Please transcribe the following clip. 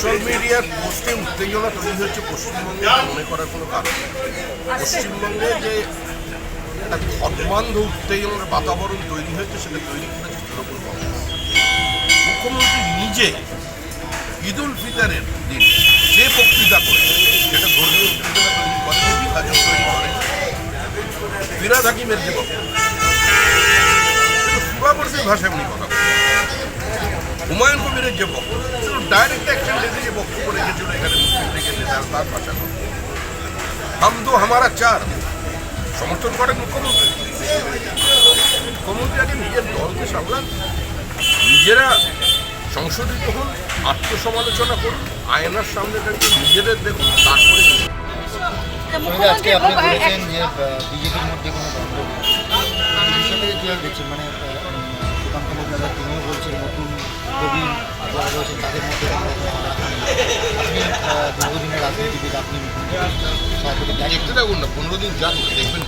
Social মিডিয়ার পোস্টে উত্তেজনা তৈরি হচ্ছে পশ্চিমবঙ্গে মনে করার কোনো কারণ পশ্চিমবঙ্গে যে একটা ধর্মান্ধ উত্তেজনার বাতাবরণ তৈরি হয়েছে, সেটা তৈরি করেছে তৃণমূল কংগ্রেস। মুখ্যমন্ত্রী নিজে ঈদ উল ফিতরের দিন যে বক্তৃতা করে সেটা ধর্মীয় উত্তেজনা তৈরি করে বিভাজন তৈরি করে, ফিরাদ হাকিমের যে সুরাবর্ষের ভাষায় উনি কথা হুমায়ুন কবিরের যে বক্তব্য ডাইরেক্ট অ্যাকশন লেগে বক্তব্য রেখেছিল এখানে মুসলিম লীগের নেতা তার ভাষা কথা। হামারা চার। সমর্থন করেন মুখ্যমন্ত্রী। মুখ্যমন্ত্রী আগে নিজের দলকে সামলান। নিজেরা সংশোধিত হন আত্মসমালোচনা করুন আয়নার সামনে দাঁড়িয়ে নিজেদের দেখুন তারপরে আজকে আপনি বলেছেন যে বিজেপির মধ্যে কোনো দ্বন্দ্ব নেই। মানে পনেরো দিন যান দেখবেন